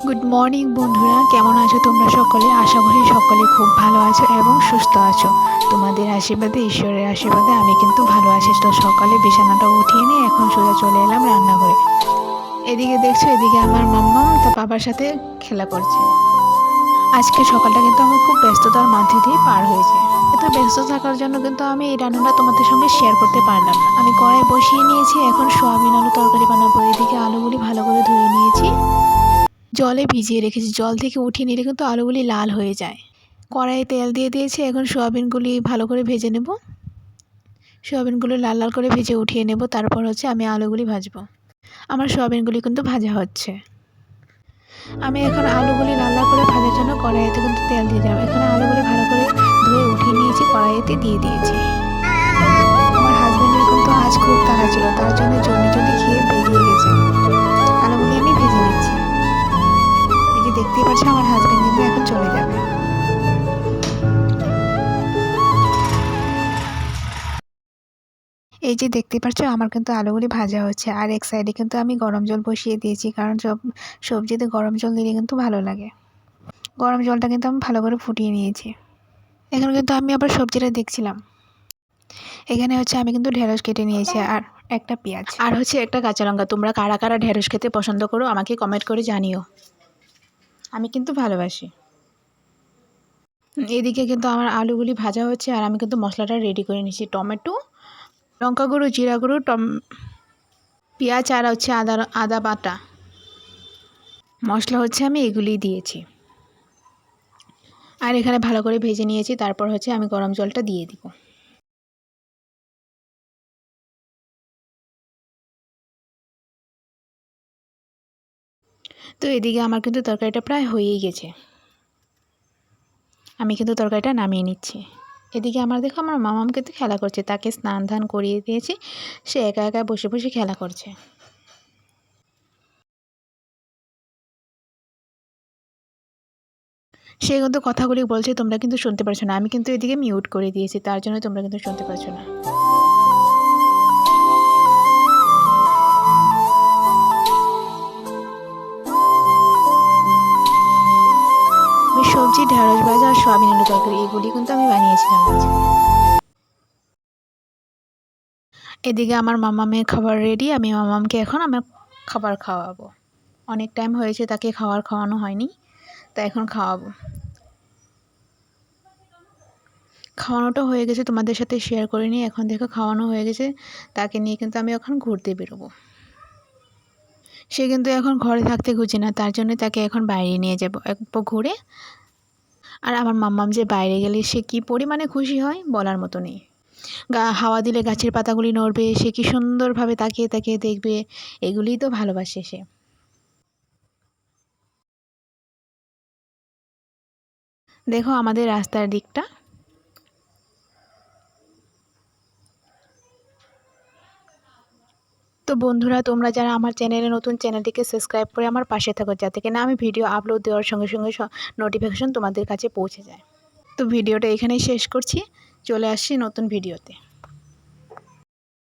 Good morning বন্ধুরা। কেমন আছো তোমরা সকলে? আশা করি সকলে খুব ভালো আছো এবং সুস্থ আছো। তোমাদের আশীর্বাদে, ঈশ্বরের আশীর্বাদে আমি কিন্তু ভালো আছি। তো সকালে বিছানাটা উঠিয়ে নিয়ে এখন সোজা চলে এলাম রান্নাঘরে। এদিকে দেখছ, এদিকে আমার মাম্মাম তার বাবার সাথে খেলা করছে। আজকে সকালটা কিন্তু আমার খুব ব্যস্ততার মধ্যে দিয়ে পার হয়েছে। এত ব্যস্ত থাকার জন্য কিন্তু আমি এই রান্নাটা তোমাদের সঙ্গে শেয়ার করতে পারলাম আমি কড়াই বসিয়ে নিয়েছি, এখন সোয়াবিন, আলু তরকারি বানাবো। এদিকে আলুগুলি ভালো করে ধুয়ে নিয়েছি। জলে ভিজিয়ে রেখেছি। জল থেকে উঠিয়ে নিলে কিন্তু আলুগুলি লাল হয়ে যায়। কড়াইয়ে তেল দিয়ে দিয়েছি। এখন সোয়াবিনগুলি ভালো করে ভেজে নেব। সোয়াবিনগুলো লাল লাল করে ভেজে উঠিয়ে নেব। তারপর হচ্ছে আমি আলুগুলি ভাজবো। আমার সোয়াবিনগুলি কিন্তু ভাজা হচ্ছে। আমি এখন আলুগুলি লাল লাল করে ভাজার জন্য কড়াইতে কিন্তু তেল দিয়ে দিলাম। এখানে আলুগুলি ভালো করে ধুয়ে উঠিয়ে নিয়েছি, কড়াইতে দিয়ে দিয়েছি। আমার হাজব্যান্ডের কিন্তু আজ খুব তাড়া ছিল। তার জন্য জলদি জলদি দেখতেই পাচ্ছ আমার হাজব্যান্ড কিন্তু এখন চলে যাবে। এই যে দেখতে পাচ্ছ, আমার কিন্তু আলুগুলি ভাজা হচ্ছে। আর এক সাইডে কিন্তু আমি গরম জল বসিয়ে দিয়েছি, কারণ সব সবজিতে গরম জল দিলে কিন্তু ভালো লাগে। গরম জলটা কিন্তু আমি ভালো করে ফুটিয়ে নিয়েছি। এখন কিন্তু আমি আবার সবজিটা দেখছিলাম। এখানে হচ্ছে আমি কিন্তু ঢেঁড়স কেটে নিয়েছি আর একটা পেঁয়াজ। আর হচ্ছে একটা কাঁচা লঙ্কা। তোমরা কারা কারা ঢেঁড়স খেতে পছন্দ করো, আমাকে কমেন্ট করে জানিও। আমি কিন্তু ভালোবাসি। এদিকে কিন্তু আমার আলুগুলি ভাজা হচ্ছে আর আমি কিন্তু মশলাটা রেডি করে নিচ্ছি টমেটো, লঙ্কা গুঁড়ো, জিরা গুঁড়ো, টম, পেঁয়াজ আর হচ্ছে আদা আদা বাটা। মশলা হচ্ছে আমি এগুলিই দিয়েছি। আর এখানে ভালো করে ভেজে নিয়েছি, তারপর হচ্ছে আমি গরম জলটা দিয়ে দিব। তো এদিকে আমার কিন্তু তরকারিটা প্রায় হয়েই গেছে। আমি কিন্তু তরকারিটা নামিয়ে নিচ্ছি। এদিকে আমার দেখো আমার মামাম কিন্তু খেলা করছে। তাকে স্নান ধান করিয়ে দিয়েছি। সে একা একা বসে বসে খেলা করছে। সে কিন্তু কথাগুলি বলছে, তোমরা কিন্তু শুনতে পারছ না। আমি কিন্তু এদিকে মিউট করে দিয়েছি। তার জন্য তোমরা কিন্তু শুনতে পারছ না। আলু তরকারি এগুলি কিন্তু আমি বানিয়েছিলাম এদিকে আমার মামা মেয়ে খাবার রেডি আমি মামামকে এখন আমার খাবার খাওয়াবো। অনেক টাইম হয়েছে তাকে খাবার খাওয়ানো হয়নি, তা এখন খাওয়াবো। খাওয়ানোটা হয়ে গেছে, তোমাদের সাথে শেয়ার করে নিই এখন দেখো খাওয়ানো হয়ে গেছে, তাকে নিয়ে কিন্তু আমি এখন ঘুরতে বেরোবো। সে কিন্তু এখন ঘরে থাকতে খুঁজে না, তার জন্য তাকে এখন বাইরে নিয়ে যাব। এক ঘুরে আর আমার মাম্মাম যে বাইরে গেলে সে কী পরিমাণে খুশি হয় বলার মতো নেই। গা, হাওয়া দিলে গাছের পাতাগুলি নড়বে, সে কি সুন্দরভাবে তাকিয়ে তাকিয়ে দেখবে, এগুলিই তো ভালোবাসে সে। দেখো আমাদের রাস্তার দিকটা। তো বন্ধুরা, তোমরা যারা আমার চ্যানেলে নতুন, চ্যানেলটিকে সাবস্ক্রাইব করে আমার পাশে থাকো যাতে কিনা আমি ভিডিও আপলোড দেওয়ার সঙ্গে সঙ্গে নোটিফিকেশন তোমাদের কাছে পৌঁছে যায়। তো ভিডিওটা এখানেই শেষ করছি। চলে আসছি নতুন ভিডিওতে।